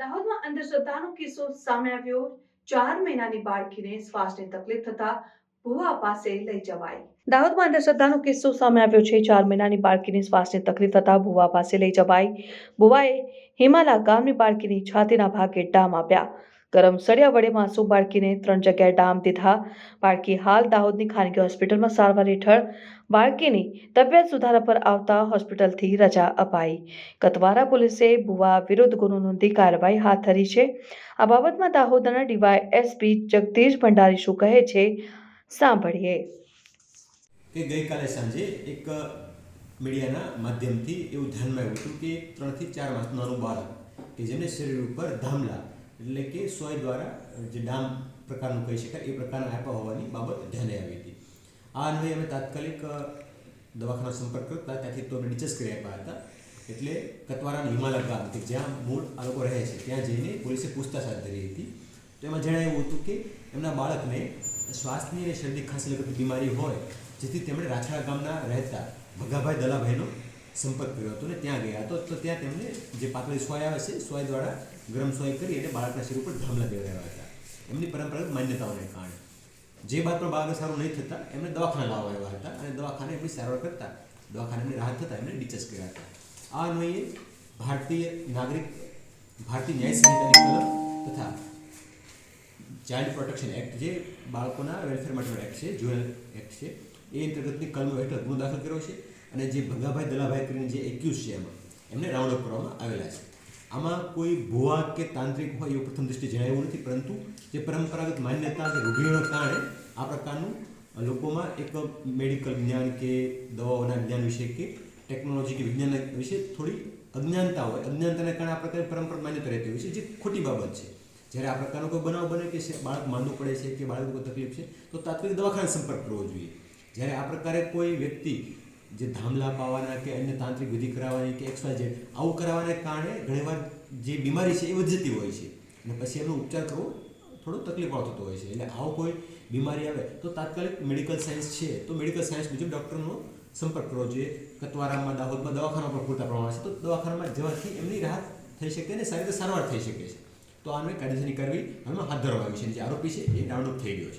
દાહોદમાં અંધશ્રદ્ધાનો કિસ્સો સામે આવ્યો. ચાર મહિનાની બાળકીને શ્વાસની તકલીફ થતા ભુવા પાસે લઈ જવાઈ દાહોદમાં અંધશ્રદ્ધાનો કિસ્સો સામે આવ્યો છે. ચાર મહિનાની બાળકીને શ્વાસની તકલીફ થતા ભુવા પાસે લઈ જવાઈ ભુવાએ હિમાલા ગામની બાળકીની છાતીના ભાગે ડામ આપ્યા. ગરમ સળિયા વડે માસૂમ બાળકીને ત્રણ જગ્યાએ ડામ દીધા. બાળકી હાલ દાહોદની ખાનગી હોસ્પિટલમાં સારવાર હેઠળ બાળકીની તબિયત સુધારા પર આવતા હોસ્પિટલથી રજા અપાઈ. કતવારા પોલીસે ભુવા વિરુદ્ધ ગુનો નોંધી કાર્યવાહી હાથ ધરી છે. આ બાબતમાં દાહોદના ડીવાય એસપી જગદીશ ભંડારી શું કહે છે, સાંભળીએ. કે ગઈકાલે સાંજે એક મીડિયાના માધ્યમથી એવું ધ્યાનમાં આવ્યું હતું કે ત્રણથી ચાર માસનું નાનું બાળક કે જેમને શરીર ઉપર ધામલા એટલે કે સોય દ્વારા જે ડામ પ્રકારનું કહી શકાય, એ પ્રકારના આપ્યા હોવાની બાબત ધ્યાને આવી હતી. આ અન્વયે અમે તાત્કાલિક દવાખાના સંપર્ક કરતા ત્યાંથી તો અમે ડિચસ કરી આપ્યા હતા. એટલે કતવારાના હિમાલય ગામ કે જ્યાં મૂળ આ લોકો રહે છે, ત્યાં જઈને પોલીસે પૂછતાછ હાથ ધરી હતી. તો એમાં જણાવ્યું હતું કે એમના બાળકને શ્વાસની અને શરદી ખાંસી લગતી બીમારી હોય, જેથી તેમણે રાછડા ગામના રહેતા ભગાભાઈ દલાભાઈનો સંપર્ક કર્યો હતો ને ત્યાં ગયા. હતો તો ત્યાં તેમને જે પાતળી સોય આવે છે, સોય દ્વારા ગરમ સોય કરી અને બાળકના શરીર ઉપર ધામલા દેવડાવ્યા હતા. એમની પરંપરાગત માન્યતાઓને કારણે. જે બાદ પણ બાળકને સારું નહીં થતાં, એમને દવાખાના લાવવા આવ્યા હતા અને દવાખાને એમની સારવાર કરતા દવાખાને રાહત થતાં એમને ડિચસ કર્યા હતા. આ અન્વયે ભારતીય નાગરિક, ભારતીય ન્યાય સંહિતાની કલમ તથા ચાઇલ્ડ પ્રોટેક્શન એક્ટ જે બાળકોના વેલફેર માટેનો એક્ટ છે જુએલ એક્ટ છે, એ અંતર્ગતની કલમો હેઠળ ગુનો દાખલ કર્યો છે. અને જે ભગાભાઈ દલાભાઈ કરીને જે એક્યુઝ છે એમાં, એમને રાઉન્ડ અપ કરવામાં આવેલા છે. આમાં કોઈ ભુવા કે તાંત્રિક હોય એવું પ્રથમ દૃષ્ટિએ જણાવ્યું નથી, પરંતુ જે પરંપરાગત માન્યતા કે રૂઢિઓના કારણે આ પ્રકારનું લોકોમાં એક મેડિકલ જ્ઞાન કે દવાઓના જ્ઞાન વિશે કે ટેકનોલોજી કે વિજ્ઞાન વિશે થોડી અજ્ઞાનતા હોય. અજ્ઞાનતાને કારણે આ પ્રકારની પરંપરા માન્યતા રહેતી હોય છે, જે ખોટી બાબત છે. જ્યારે આ પ્રકારનો કોઈ બનાવ બને કે બાળક માંદું પડે છે કે બાળકને કોઈ તકલીફ છે, તો તાત્કાલિક દવાખાને સંપર્ક કરવો જોઈએ. જ્યારે આ પ્રકારે કોઈ વ્યક્તિ જે ધામલા પાવાના કે અન્ય તાંત્રિક વિધિ કરાવવાની કે એક્સ વાય ઝેડ, આવું કરાવવાને કારણે ઘણીવાર જે બીમારી છે એ વધતી હોય છે. અને પછી એનો ઉપચાર કરવો થોડો તકલીફવાળો થતો હોય છે. એટલે આવો કોઈ બીમારી આવે તો તાત્કાલિક મેડિકલ સાયન્સ છે તો મેડિકલ સાયન્સ મુજબ ડૉક્ટરનો સંપર્ક કરવો જોઈએ. કતવારામાં, દાહોદમાં દવાખાના પર પૂરતા પ્રમાણમાં છે. તો દવાખાનામાં જવાથી એમની રાહત થઈ શકે અને સારી રીતે સારવાર થઈ શકે છે. તો આને કાયદેસરની કરવી હાલમાં હાથ ધરવામાં આવી છે. જે આરોપી છે એ ડાઉનલોડ થઈ ગયો છે.